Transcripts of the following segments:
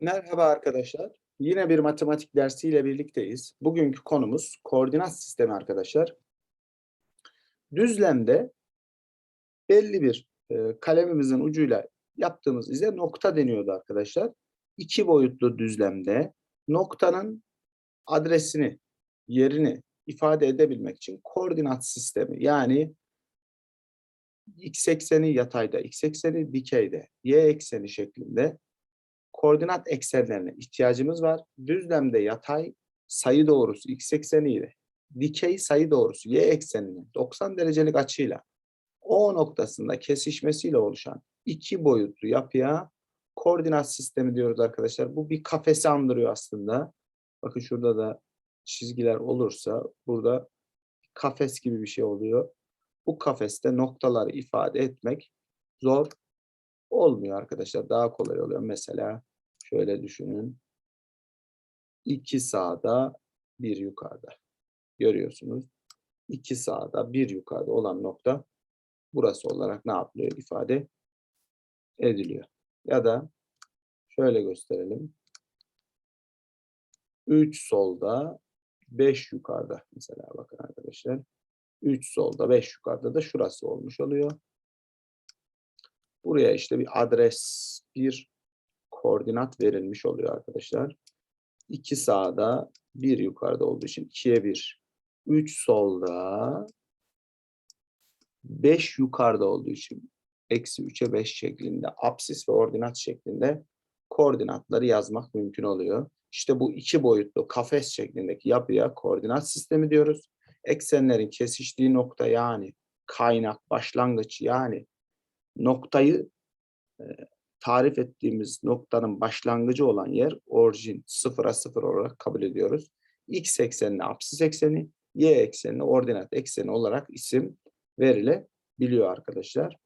Merhaba arkadaşlar. Yine bir matematik dersiyle birlikteyiz. Bugünkü konumuz koordinat sistemi arkadaşlar. Düzlemde belli bir e, kalemimizin ucuyla yaptığımız ize nokta deniyordu arkadaşlar. İki boyutlu düzlemde noktanın adresini, yerini ifade edebilmek için koordinat sistemi yani x ekseni yatayda, x ekseni dikeyde, y ekseni şeklinde koordinat eksenlerine ihtiyacımız var. Düzlemde yatay sayı doğrusu x ekseniyle dikey sayı doğrusu y ekseninin 90 derecelik açıyla O noktasında kesişmesiyle oluşan iki boyutlu yapıya koordinat sistemi diyoruz arkadaşlar. Bu bir kafesi andırıyor aslında. Bakın şurada da çizgiler olursa burada kafes gibi bir şey oluyor. Bu kafeste noktaları ifade etmek zor olmuyor arkadaşlar. Daha kolay oluyor. Mesela şöyle düşünün. İki sağda, bir yukarıda. Görüyorsunuz. İki sağda, bir yukarıda olan nokta burası olarak ne yapılıyor? ifade ediliyor. Ya da şöyle gösterelim. 3 solda, 5 yukarıda mesela bakın arkadaşlar. 3 solda, 5 yukarıda da şurası olmuş oluyor. Buraya işte bir adres, bir koordinat verilmiş oluyor arkadaşlar. 2 sağda, 1 yukarıda olduğu için 2'ye 1. 3 solda, 5 yukarıda olduğu için eksi 3'e 5 şeklinde apsis ve ordinat şeklinde koordinatları yazmak mümkün oluyor. İşte bu iki boyutlu kafes şeklindeki yapıya koordinat sistemi diyoruz. Eksenlerin kesiştiği nokta yani kaynak, başlangıç yani noktayı e, tarif ettiğimiz noktanın başlangıcı olan yer orijin sıfıra sıfır olarak kabul ediyoruz. X eksenine apsis ekseni, Y eksenine ordinat ekseni olarak isim verilebiliyor arkadaşlar.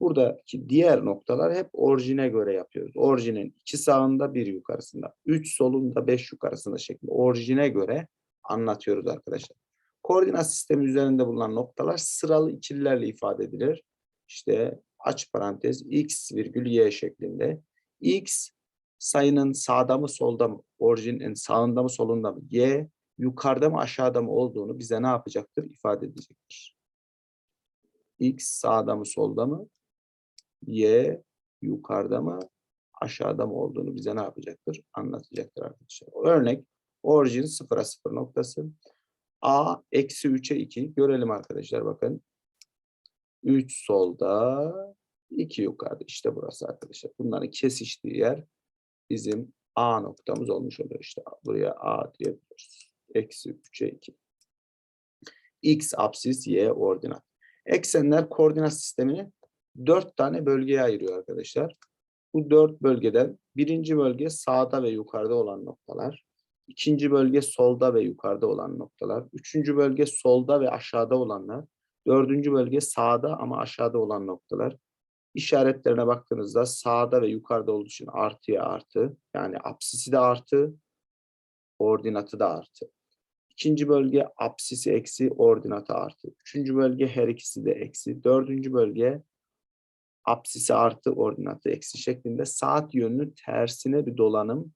Buradaki diğer noktalar hep orijine göre yapıyoruz. Orijinin iki sağında bir yukarısında, üç solunda beş yukarısında şeklinde orijine göre anlatıyoruz arkadaşlar. Koordinat sistemi üzerinde bulunan noktalar sıralı ikililerle ifade edilir. İşte aç parantez x virgül y şeklinde. x sayının sağda mı solda mı, orijinin sağında mı solunda mı, y yukarıda mı aşağıda mı olduğunu bize ne yapacaktır? ifade edecektir. x sağda mı solda mı, y yukarıda mı aşağıda mı olduğunu bize ne yapacaktır? Anlatacaktır arkadaşlar. Örnek orijin sıfıra sıfır noktası. A eksi 3'e 2 görelim arkadaşlar bakın. 3 solda 2 yukarıda işte burası arkadaşlar. Bunların kesiştiği yer bizim A noktamız olmuş oluyor işte. Buraya A diyebiliriz. Eksi 3'e 2. X apsis Y ordinat. Eksenler koordinat sistemini dört tane bölgeye ayırıyor arkadaşlar. Bu dört bölgeden birinci bölge sağda ve yukarıda olan noktalar. ikinci bölge solda ve yukarıda olan noktalar. Üçüncü bölge solda ve aşağıda olanlar. Dördüncü bölge sağda ama aşağıda olan noktalar. İşaretlerine baktığınızda sağda ve yukarıda olduğu için artıya artı. Yani apsisi de artı, ordinatı da artı. İkinci bölge apsisi eksi, ordinatı artı. Üçüncü bölge her ikisi de eksi. Dördüncü bölge apsisi artı, ordinatı eksi şeklinde saat yönünü tersine bir dolanım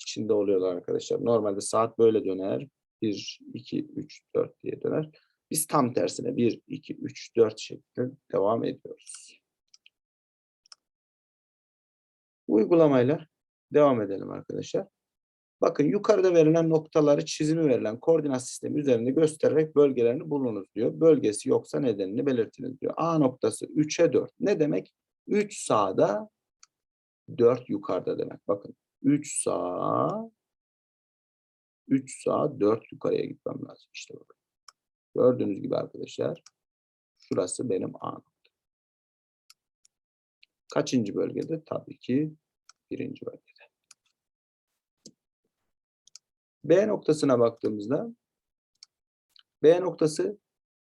içinde oluyorlar arkadaşlar. Normalde saat böyle döner. 1, 2, 3, 4 diye döner. Biz tam tersine 1, 2, 3, 4 şeklinde devam ediyoruz. Uygulamayla devam edelim arkadaşlar. Bakın yukarıda verilen noktaları çizimi verilen koordinat sistemi üzerinde göstererek bölgelerini bulunuz diyor. Bölgesi yoksa nedenini belirtiniz diyor. A noktası 3'e 4. Ne demek? 3 sağda 4 yukarıda demek. Bakın 3 sağ 3 sağ 4 yukarıya gitmem lazım. İşte bakın. Gördüğünüz gibi arkadaşlar şurası benim A nokta. Kaçıncı bölgede? Tabii ki birinci bölgede. B noktasına baktığımızda B noktası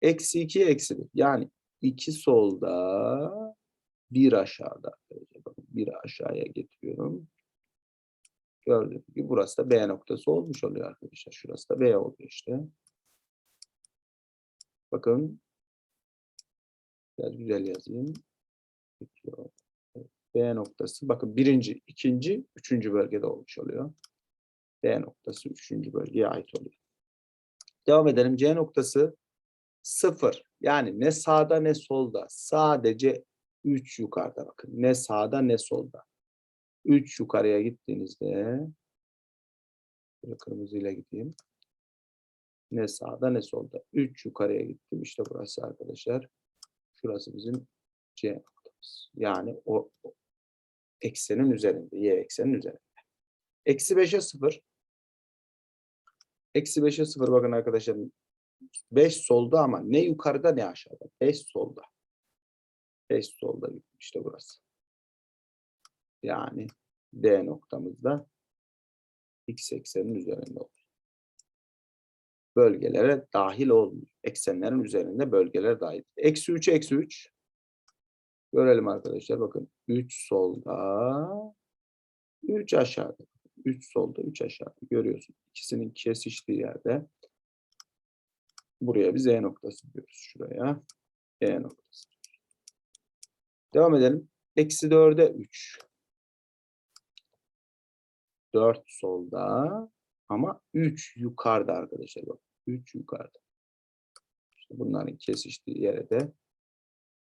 eksi 2 eksi 1. Yani 2 solda bir aşağıda. Bakın bir aşağıya getiriyorum. Gördüğünüz gibi burası da B noktası olmuş oluyor arkadaşlar. Şurası da B oluyor işte. Bakın biraz güzel yazayım. B noktası bakın birinci, ikinci, üçüncü bölgede olmuş oluyor. D noktası üçüncü bölgeye ait oluyor. Devam edelim. C noktası sıfır. Yani ne sağda ne solda. Sadece 3 yukarıda bakın. Ne sağda ne solda. 3 yukarıya gittiğinizde kırmızıyla gideyim. Ne sağda ne solda. 3 yukarıya gittim. İşte burası arkadaşlar. Şurası bizim C noktamız. Yani o, o eksenin üzerinde. Y eksenin üzerinde. Eksi 5'e 0. Eksi 5'e 0 bakın arkadaşlar. 5 solda ama ne yukarıda ne aşağıda. 5 solda. 5 solda işte burası. Yani D noktamızda x eksenin üzerinde olur. Bölgelere dahil olmuyor. Eksenlerin üzerinde bölgeler dahil. Eksi 3 eksi 3. Görelim arkadaşlar. Bakın 3 solda 3 aşağıda. 3 solda 3 aşağıda. Görüyorsun. İkisinin kesiştiği yerde buraya bir Z noktası diyoruz. Şuraya E noktası. Devam edelim. Eksi 4'e 3. 4 solda ama 3 yukarıda arkadaşlar. Bak 3 yukarıda. İşte bunların kesiştiği yere de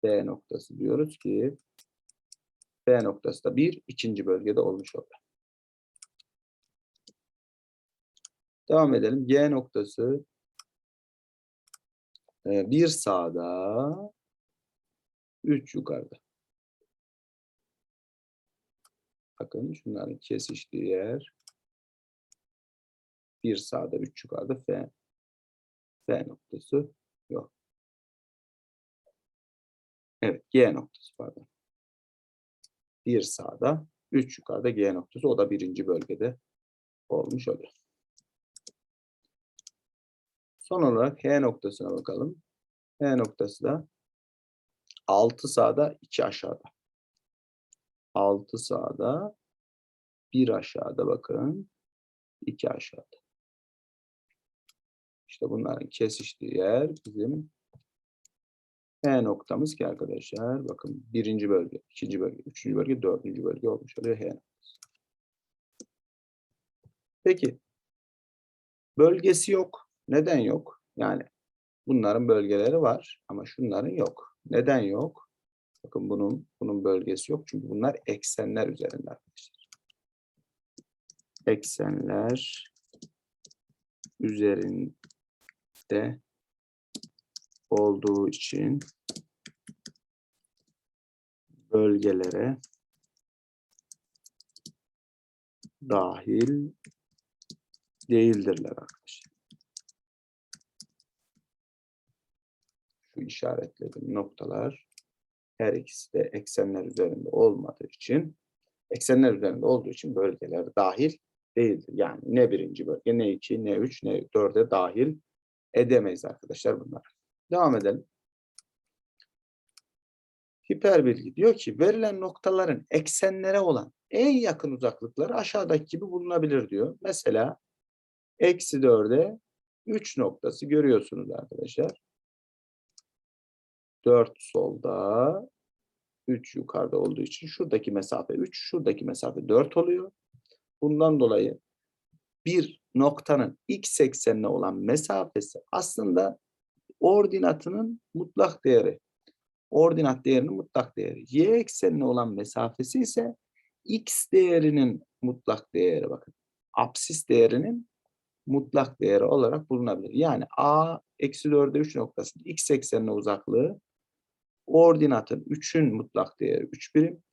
B noktası diyoruz ki B noktası da bir ikinci bölgede olmuş oluyor. Devam edelim. G noktası e, bir sağda 3 yukarıda. Bakın şunların kesiştiği yer bir sağda, üç yukarıda F. F noktası yok. Evet, G noktası pardon. Bir sağda, üç yukarıda G noktası. O da birinci bölgede olmuş oluyor. Son olarak H noktasına bakalım. H noktası da 6 sağda, 2 aşağıda. 6 sağda, 1 aşağıda bakın. 2 aşağıda. İşte bunların kesiştiği yer bizim H noktamız ki arkadaşlar bakın birinci bölge, ikinci bölge, üçüncü bölge, dördüncü bölge olmuş oluyor H noktası. Peki bölgesi yok. Neden yok? Yani bunların bölgeleri var ama şunların yok. Neden yok? Bakın bunun bunun bölgesi yok çünkü bunlar eksenler üzerinde arkadaşlar. Eksenler üzerinde olduğu için bölgelere dahil değildirler arkadaşlar. Şu işaretlediğim noktalar her ikisi de eksenler üzerinde olmadığı için eksenler üzerinde olduğu için bölgeler dahil değildir. Yani ne birinci bölge, ne iki, ne üç, ne dörde dahil edemeyiz arkadaşlar bunlar. Devam edelim. Hiperbilgi diyor ki verilen noktaların eksenlere olan en yakın uzaklıkları aşağıdaki gibi bulunabilir diyor. Mesela eksi 4'e 3 noktası görüyorsunuz arkadaşlar. 4 solda, 3 yukarıda olduğu için şuradaki mesafe 3, şuradaki mesafe 4 oluyor. Bundan dolayı bir noktanın x eksenine olan mesafesi aslında ordinatının mutlak değeri. Ordinat değerinin mutlak değeri. Y eksenine olan mesafesi ise x değerinin mutlak değeri bakın. Apsis değerinin mutlak değeri olarak bulunabilir. Yani a eksi 4'e 3 noktasının x eksenine uzaklığı ordinatın 3'ün mutlak değeri 3 birim.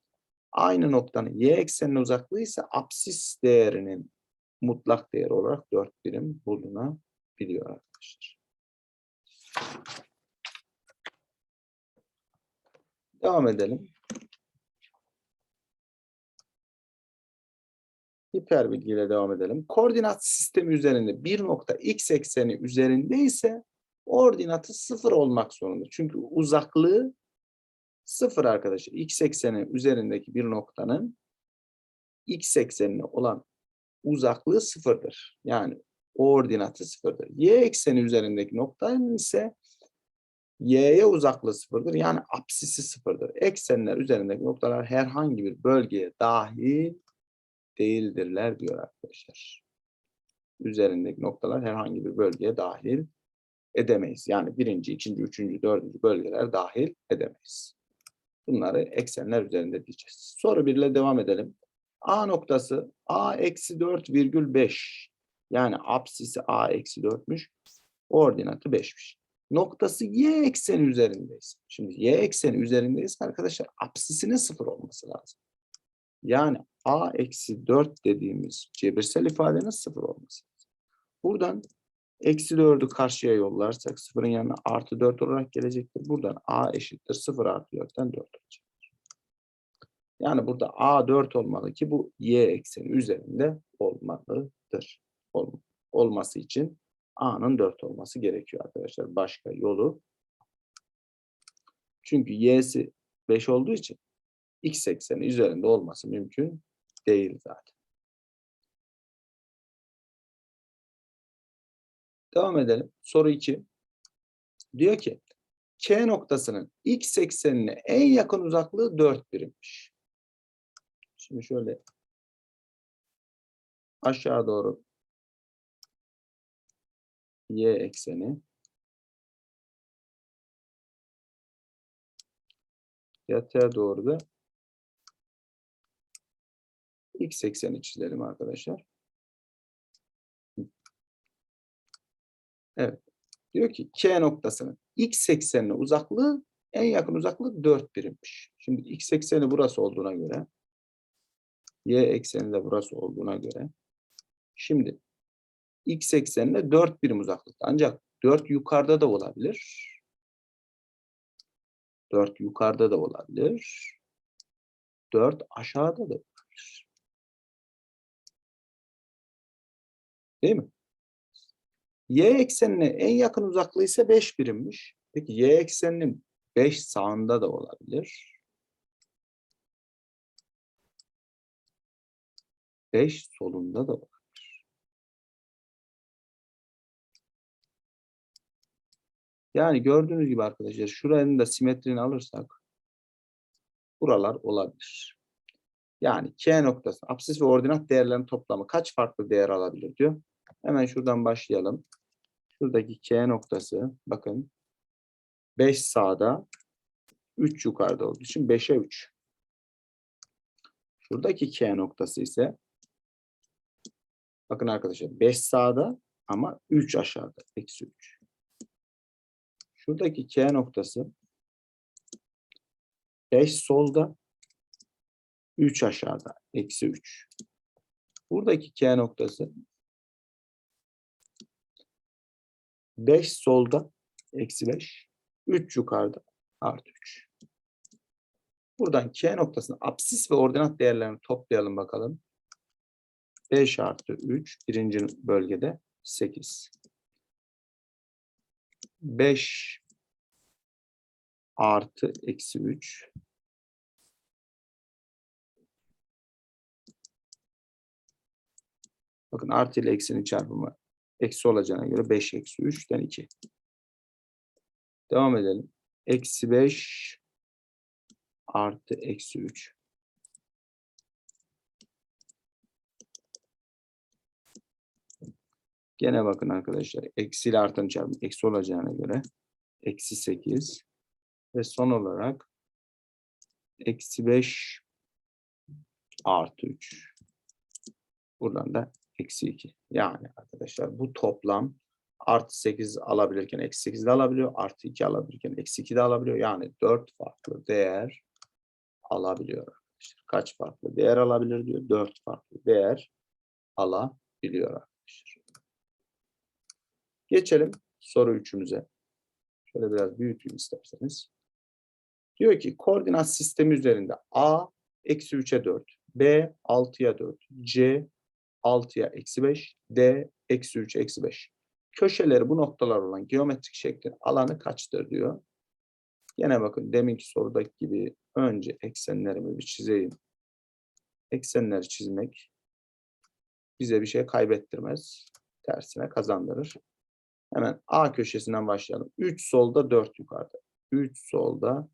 Aynı noktanın y eksenine uzaklığı ise apsis değerinin mutlak değeri olarak 4 birim bulunabiliyor arkadaşlar. Devam edelim. Hiperbilgiyle devam edelim. Koordinat sistemi üzerinde bir nokta x ekseni üzerinde ise ordinatı sıfır olmak zorunda. Çünkü uzaklığı sıfır arkadaşlar. X ekseni üzerindeki bir noktanın x eksenine olan uzaklığı sıfırdır. Yani ordinatı sıfırdır. Y ekseni üzerindeki noktanın ise y'ye uzaklığı sıfırdır. Yani apsisi sıfırdır. Eksenler üzerindeki noktalar herhangi bir bölgeye dahil değildirler diyor arkadaşlar. Üzerindeki noktalar herhangi bir bölgeye dahil edemeyiz. Yani birinci, ikinci, üçüncü, dördüncü bölgeler dahil edemeyiz. Bunları eksenler üzerinde diyeceğiz. Soru 1 ile devam edelim. A noktası A eksi 4 virgül 5. Yani apsisi A eksi 4'müş. Ordinatı 5'miş. Noktası y ekseni üzerindeyiz. Şimdi y ekseni üzerindeyiz arkadaşlar. Apsisinin sıfır olması lazım. Yani a eksi 4 dediğimiz cebirsel ifadenin sıfır olması lazım. Buradan eksi 4'ü karşıya yollarsak sıfırın yanına artı 4 olarak gelecektir. Buradan a eşittir 0 artı 4'ten 4 olacak. Yani burada a 4 olmalı ki bu y ekseni üzerinde olmalıdır. Ol, olması için a'nın 4 olması gerekiyor arkadaşlar. Başka yolu. Çünkü y'si 5 olduğu için x ekseni üzerinde olması mümkün değil zaten. Devam edelim. Soru 2. Diyor ki K noktasının x eksenine en yakın uzaklığı 4 birimmiş. Şimdi şöyle aşağı doğru y ekseni yataya doğru da x ekseni çizelim arkadaşlar. Evet. Diyor ki K noktasının x eksenine uzaklığı en yakın uzaklığı 4 birimmiş. Şimdi x ekseni burası olduğuna göre y ekseni de burası olduğuna göre şimdi x eksenine 4 birim uzaklıkta. Ancak 4 yukarıda da olabilir. 4 yukarıda da olabilir. 4 aşağıda da olabilir. Değil mi? Y eksenine en yakın uzaklığı ise 5 birimmiş. Peki y ekseninin 5 sağında da olabilir. 5 solunda da olabilir. Yani gördüğünüz gibi arkadaşlar şuranın da simetrini alırsak buralar olabilir. Yani K noktası apsis ve ordinat değerlerinin toplamı kaç farklı değer alabilir diyor. Hemen şuradan başlayalım. Şuradaki K noktası bakın 5 sağda 3 yukarıda olduğu için 5'e 3. Şuradaki K noktası ise bakın arkadaşlar 5 sağda ama 3 aşağıda. Eksi 3. Şuradaki K noktası 5 solda 3 aşağıda. Eksi 3. Buradaki K noktası 5 solda eksi 5. 3 yukarıda artı 3. Buradan K noktasını apsis ve ordinat değerlerini toplayalım bakalım. 5 artı 3 birinci bölgede 8. 5 artı eksi 3 Bakın artı ile eksinin çarpımı eksi olacağına göre 5 eksi 3'ten 2. Devam edelim. Eksi 5 artı eksi 3. Gene bakın arkadaşlar. Eksi ile artanın çarpımı eksi olacağına göre eksi 8 ve son olarak eksi 5 artı 3. Buradan da eksi 2. Yani arkadaşlar bu toplam artı 8 alabilirken eksi 8 de alabiliyor. Artı 2 alabilirken eksi 2 de alabiliyor. Yani 4 farklı değer alabiliyor. arkadaşlar. Kaç farklı değer alabilir diyor. 4 farklı değer alabiliyor. Geçelim soru 3'ümüze. Şöyle biraz büyüteyim isterseniz. Diyor ki koordinat sistemi üzerinde A eksi 3'e 4, B 6'ya 4, C 6'ya eksi 5, D eksi 3 eksi 5. Köşeleri bu noktalar olan geometrik şeklin alanı kaçtır diyor. Yine bakın deminki sorudaki gibi önce eksenlerimi bir çizeyim. Eksenleri çizmek bize bir şey kaybettirmez. Tersine kazandırır. Hemen A köşesinden başlayalım. 3 solda 4 yukarıda. 3 solda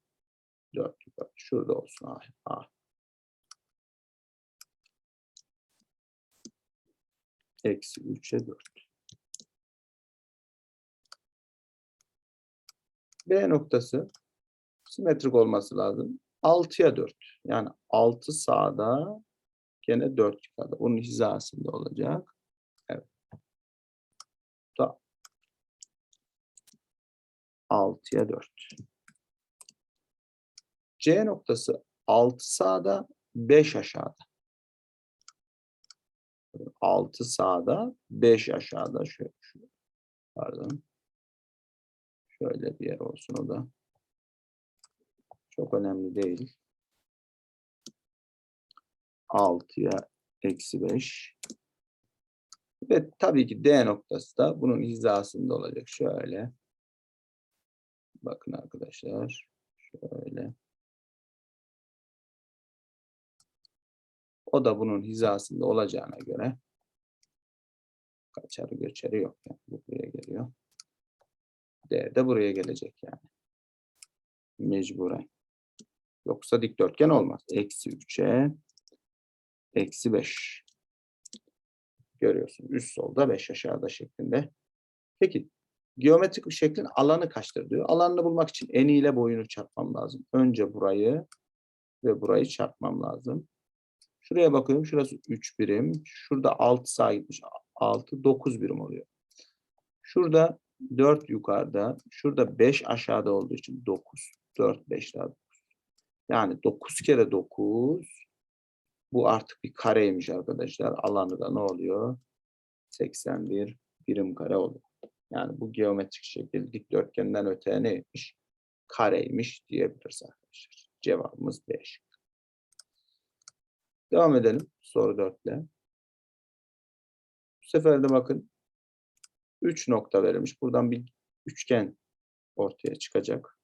4 yukarıda. Şurada olsun A. A. Eksi 3'e 4. B noktası simetrik olması lazım. 6'ya 4. Yani 6 sağda gene 4 yukarıda. Bunun hizasında olacak. Evet. Da 6'ya 4. C noktası 6 sağda 5 aşağıda. 6 sağda 5 aşağıda. Şöyle, şöyle. Pardon. Şöyle bir yer olsun o da. Çok önemli değil. 6'ya eksi 5. Ve tabii ki D noktası da bunun hizasında olacak. Şöyle. Bakın arkadaşlar. Şöyle. O da bunun hizasında olacağına göre kaçarı göçeri yok. Yani bu buraya geliyor. D de buraya gelecek yani. Mecburen. Yoksa dikdörtgen olmaz. Eksi 3'e eksi 5. Görüyorsun. Üst solda 5 aşağıda şeklinde. Peki geometrik bir şeklin alanı kaçtır diyor. Alanını bulmak için eni ile boyunu çarpmam lazım. Önce burayı ve burayı çarpmam lazım. Şuraya bakıyorum. Şurası 3 birim. Şurada 6 sağa gitmiş. 6, 9 birim oluyor. Şurada 4 yukarıda. Şurada 5 aşağıda olduğu için 9. 4, 5 daha 9. Yani 9 kere 9. Bu artık bir kareymiş arkadaşlar. Alanı da ne oluyor? 81 birim kare oluyor. Yani bu geometrik şekil dikdörtgenden öte neymiş? Kareymiş diyebiliriz arkadaşlar. Cevabımız 5. Devam edelim soru 4 ile. Bu sefer de bakın 3 nokta verilmiş. Buradan bir üçgen ortaya çıkacak.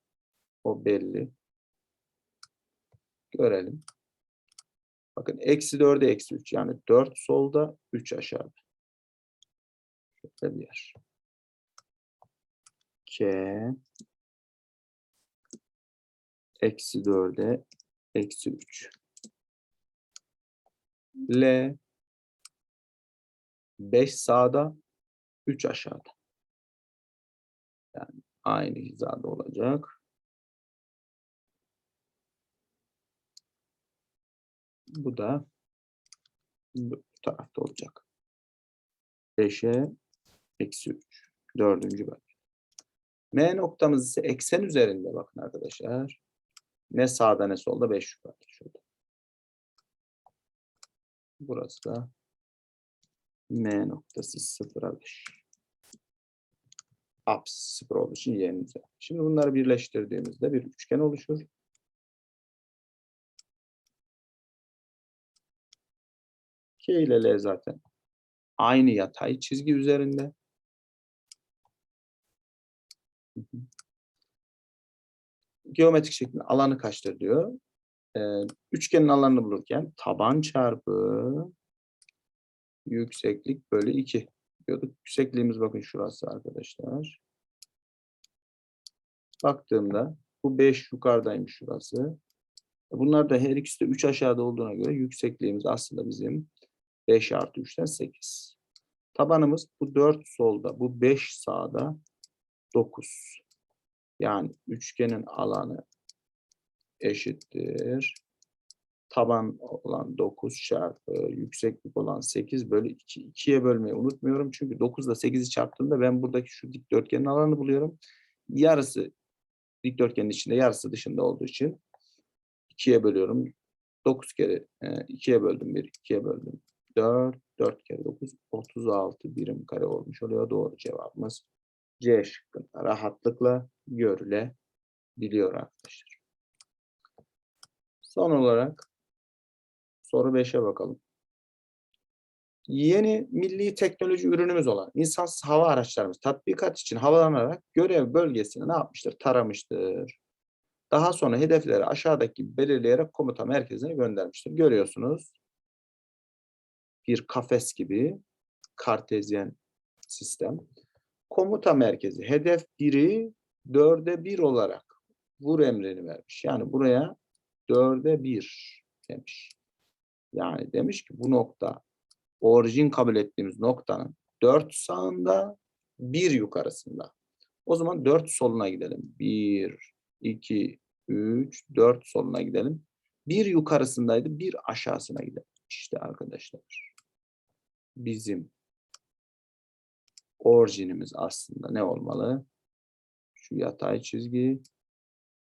O belli. Görelim. Bakın eksi 4'e eksi 3. Yani 4 solda 3 aşağıda. Şöyle bir yer. K eksi 4'e eksi 3. L 5 sağda 3 aşağıda. Yani aynı hizada olacak. Bu da bu tarafta olacak. 5'e eksi 3. Dördüncü bölge. M noktamız ise eksen üzerinde bakın arkadaşlar. Ne sağda ne solda 5 yukarıda. Şurada. Burası da M noktası 0'a 5. Apsis 0 olduğu için y'nin. Şimdi bunları birleştirdiğimizde bir üçgen oluşur. K ile L zaten aynı yatay çizgi üzerinde. Geometrik şeklin alanı kaçtır diyor. Ee, üçgenin alanını bulurken taban çarpı yükseklik bölü 2 diyorduk. Yüksekliğimiz bakın şurası arkadaşlar. Baktığımda bu 5 yukarıdaymış şurası. Bunlar da her ikisi de 3 aşağıda olduğuna göre yüksekliğimiz aslında bizim 5 artı 3'ten 8. Tabanımız bu 4 solda, bu 5 sağda 9. Yani üçgenin alanı eşittir. Taban olan 9 çarpı yükseklik olan 8 bölü 2. 2'ye bölmeyi unutmuyorum. Çünkü 9 ile 8'i çarptığımda ben buradaki şu dikdörtgenin alanını buluyorum. Yarısı dikdörtgenin içinde yarısı dışında olduğu için 2'ye bölüyorum. 9 kere 2'ye böldüm 1, 2'ye böldüm 4, 4 kere 9, 36 birim kare olmuş oluyor. Doğru cevabımız C şıkkında rahatlıkla görülebiliyor arkadaşlar. Son olarak soru 5'e bakalım. Yeni milli teknoloji ürünümüz olan insansız hava araçlarımız tatbikat için havalanarak görev bölgesini ne yapmıştır? Taramıştır. Daha sonra hedefleri aşağıdaki belirleyerek komuta merkezine göndermiştir. Görüyorsunuz. Bir kafes gibi kartezyen sistem. Komuta merkezi hedef 1'i 4'e 1 olarak vur emrini vermiş. Yani buraya 4'e 1 demiş. Yani demiş ki bu nokta orijin kabul ettiğimiz noktanın 4 sağında 1 yukarısında. O zaman 4 soluna gidelim. 1, 2, 3, 4 soluna gidelim. 1 yukarısındaydı, 1 aşağısına gidelim. İşte arkadaşlar. Bizim orijinimiz aslında ne olmalı? Şu yatay çizgi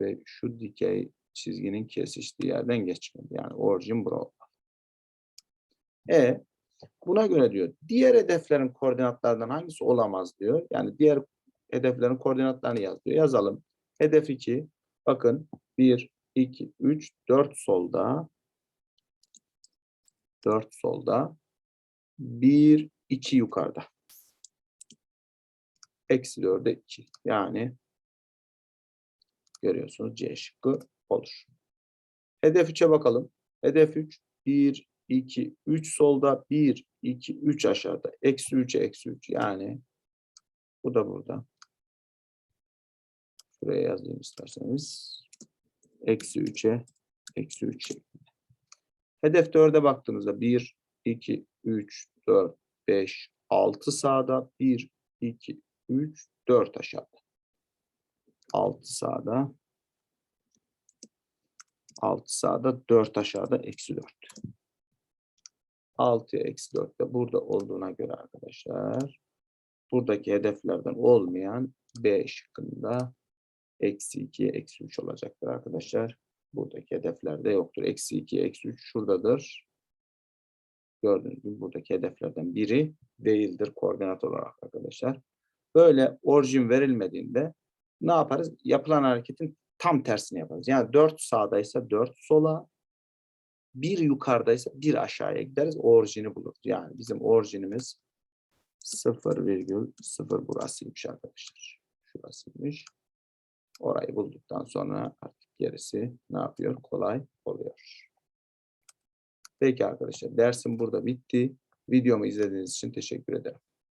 ve şu dikey çizginin kesiştiği yerden geçmeli. Yani orijin bura olmalı. E buna göre diyor diğer hedeflerin koordinatlardan hangisi olamaz diyor. Yani diğer hedeflerin koordinatlarını yaz diyor. Yazalım. Hedef 2 bakın 1, 2, 3, 4 solda 4 solda 1, 2 yukarıda. Eksi 4'e 2. Yani görüyorsunuz C şıkkı olur. Hedef 3'e bakalım. Hedef 3 1, 2, 3 solda 1, 2, 3 aşağıda. Eksi 3'e eksi 3. Yani bu da burada. Şuraya yazayım isterseniz. Eksi 3'e eksi 3 şeklinde. Hedef 4'e baktığınızda 1, 2, 3, 4, 5, 6 sağda. 1, 2, 3, 4 aşağıda. 6 sağda. 6 sağda, 4 aşağıda, eksi 4. 6'ya eksi 4 de burada olduğuna göre arkadaşlar buradaki hedeflerden olmayan B şıkkında eksi 2'ye eksi 3 olacaktır arkadaşlar. Buradaki hedeflerde yoktur. Eksi 2, eksi 3 şuradadır. Gördüğünüz gibi buradaki hedeflerden biri değildir koordinat olarak arkadaşlar. Böyle orijin verilmediğinde ne yaparız? Yapılan hareketin tam tersini yaparız. Yani 4 sağdaysa 4 sola, 1 yukarıdaysa 1 aşağıya gideriz. Orijini buluruz. Yani bizim orijinimiz 0,0 burasıymış arkadaşlar. Şurasıymış. Orayı bulduktan sonra artık gerisi ne yapıyor? Kolay oluyor. Peki arkadaşlar dersim burada bitti. Videomu izlediğiniz için teşekkür ederim.